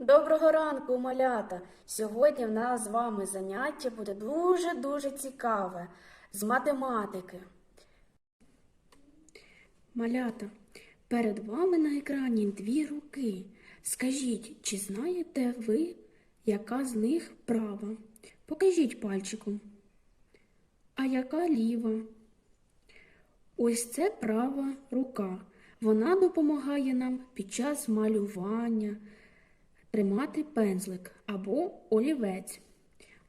Доброго ранку, малята! Сьогодні в нас з вами заняття буде дуже-дуже цікаве з математики. Малята, перед вами на екрані дві руки. Скажіть, чи знаєте ви, яка з них права? Покажіть пальчиком. А яка ліва? Ось це права рука. Вона допомагає нам під час малювання тримати пензлик або олівець.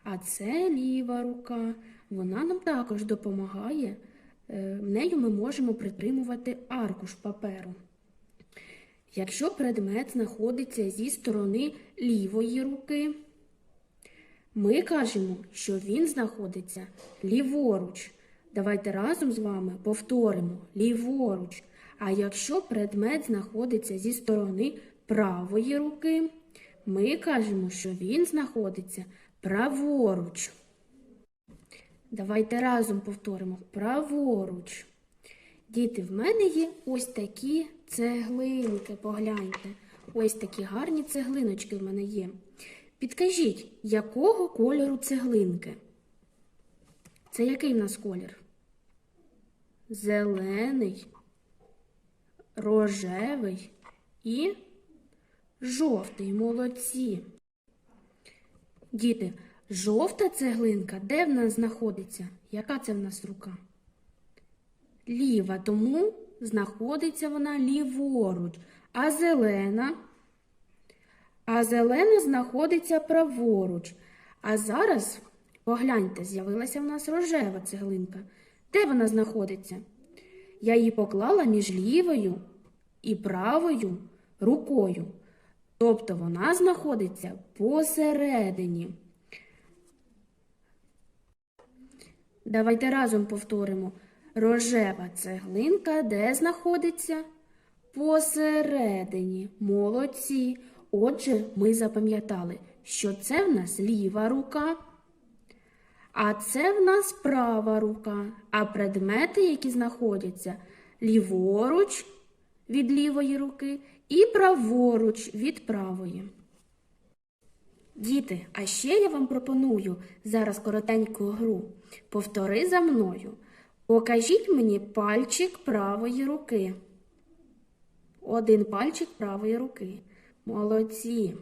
А це ліва рука. Вона нам також допомагає. Е, Нею ми можемо притримувати аркуш паперу. Якщо предмет знаходиться зі сторони лівої руки, ми кажемо, що він знаходиться ліворуч. Давайте разом з вами повторимо ліворуч. А якщо предмет знаходиться зі сторони правої руки, ми кажемо, що він знаходиться праворуч. Давайте разом повторимо праворуч. Діти, в мене є ось такі цеглинки, погляньте. Ось такі гарні цеглиночки в мене є. Підкажіть, якого кольору цеглинки? Це який в нас колір? Зелений, рожевий і жовтий. Молодці. Діти, жовта цеглинка де в нас знаходиться? Яка це в нас рука? Ліва, тому знаходиться вона ліворуч. А зелена? А зелена знаходиться праворуч. А зараз, погляньте, з'явилася в нас рожева цеглинка. Де вона знаходиться? Я її поклала між лівою і правою рукою. Тобто вона знаходиться посередині. Давайте разом повторимо. Рожева цеглинка де знаходиться? Посередині. Молодці. Отже, ми запам'ятали, що це в нас ліва рука, а це в нас права рука. А предмети, які знаходяться ліворуч від лівої руки і праворуч від правої. Діти, а ще я вам пропоную зараз коротеньку гру. Повтори за мною. Покажіть мені пальчик правої руки. Один пальчик правої руки. Молодці.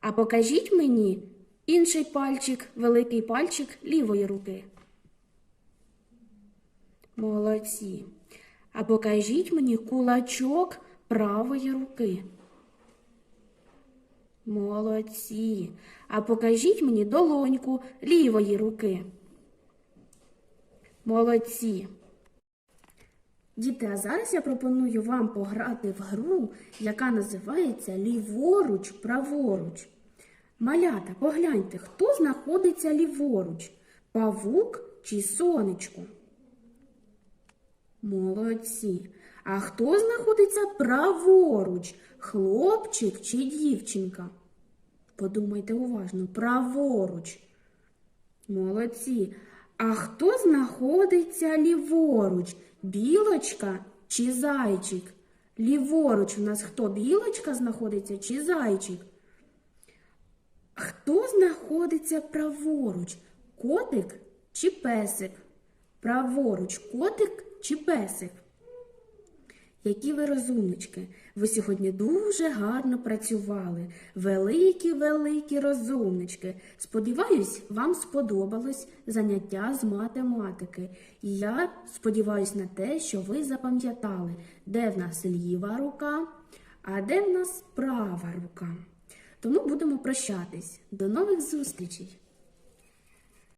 А покажіть мені інший пальчик, великий пальчик лівої руки. Молодці. А покажіть мені кулачок правої руки. Молодці. А покажіть мені долоньку лівої руки. Молодці. Діти, а зараз я пропоную вам пограти в гру, яка називається ліворуч, праворуч. Малята, погляньте, хто знаходиться ліворуч? Павук чи сонечко? Молодці. А хто знаходиться праворуч? Хлопчик чи дівчинка? Подумайте уважно, праворуч. Молодці. А хто знаходиться ліворуч? Білочка чи зайчик? Ліворуч у нас хто? Білочка знаходиться чи зайчик? Хто знаходиться праворуч? Котик чи песик? Праворуч котик чи песик? Які ви розумнички! Ви сьогодні дуже гарно працювали. Великі-великі розумнички. Сподіваюсь, вам сподобалось заняття з математики. І я сподіваюся на те, що ви запам'ятали, де в нас ліва рука, а де в нас права рука. Тому будемо прощатись. До нових зустрічей!